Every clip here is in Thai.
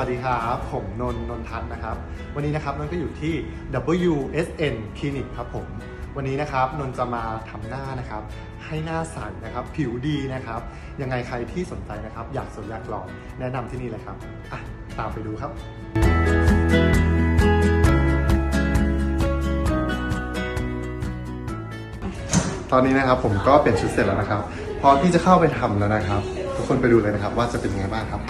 วัสดีครับ ผมนนท์นนทัศน์นะครับ วันนี้นะครับนนท์ก็อยู่ที่ WSN Clinic ครับผม วันนี้นะครับนนท์จะมาทำหน้านะครับ ให้หน้าใสนะครับ ผิวดีนะครับ ยังไงใครที่สนใจนะครับ อยากสวยอยากลองแนะนำที่นี่เลยครับอะตามไปดูครับ ตอนนี้นะครับผมก็เปลี่ยนชุดเสร็จแล้วนะครับ พร้อมที่จะเข้าไปทำแล้วนะครับ ทุกคนไปดูเลยนะครับว่าจะเป็นยังไงบ้างครับ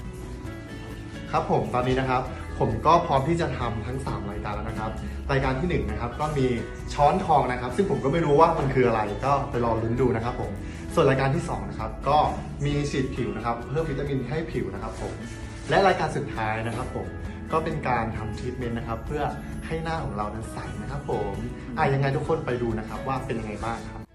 ครับผมตอนนี้นะครับผมก็พร้อมที่จะทำทั้ง 3 รายการแล้วนะครับ รายการที่1นะครับก็มีช้อนทองนะครับ ซึ่งผมก็ไม่รู้ว่ามันคืออะไรก็ไปรอลุ้นดูนะครับผมส่วนรายการที่2นะครับก็มีฉีดผิวนะครับเพิ่มวิตามินให้ผิวนะครับผมและรายการสุดท้ายนะครับผมก็เป็นการทำทรีทเมนต์นะครับ เพื่อให้หน้าของเรานั้นใสนะครับผมอะยังไงทุกคนไปดูนะครับว่าเป็นยังไงบ้างครับ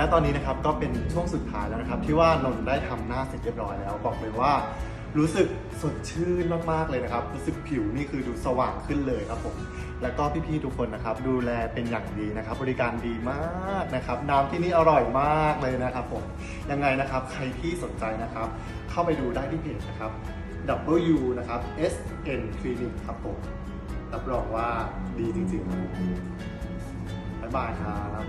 และตอนนี้นะครับก็เป็นช่วงสุดท้ายแล้วนะครับ ที่ว่านนท์ได้ทำหน้าเสร็จเรียบร้อยแล้วบอกเลยว่ารู้สึกสดชื่นมากๆเลยนะครับ รู้สึกผิวนี่คือดูสว่างขึ้นเลยครับผม แล้วก็พี่ๆทุกคนนะครับ ดูแลเป็นอย่างดีนะครับ บริการดีมากนะครับ น้ำที่นี่อร่อยมากเลยนะครับผม ยังไงนะครับ ใครที่สนใจนะครับ เข้าไปดูได้ที่เพจนะครับ W นะครับ S N Clinic ครับผม รับรองว่าดีจริงๆครับผมบ๊ายบายครับ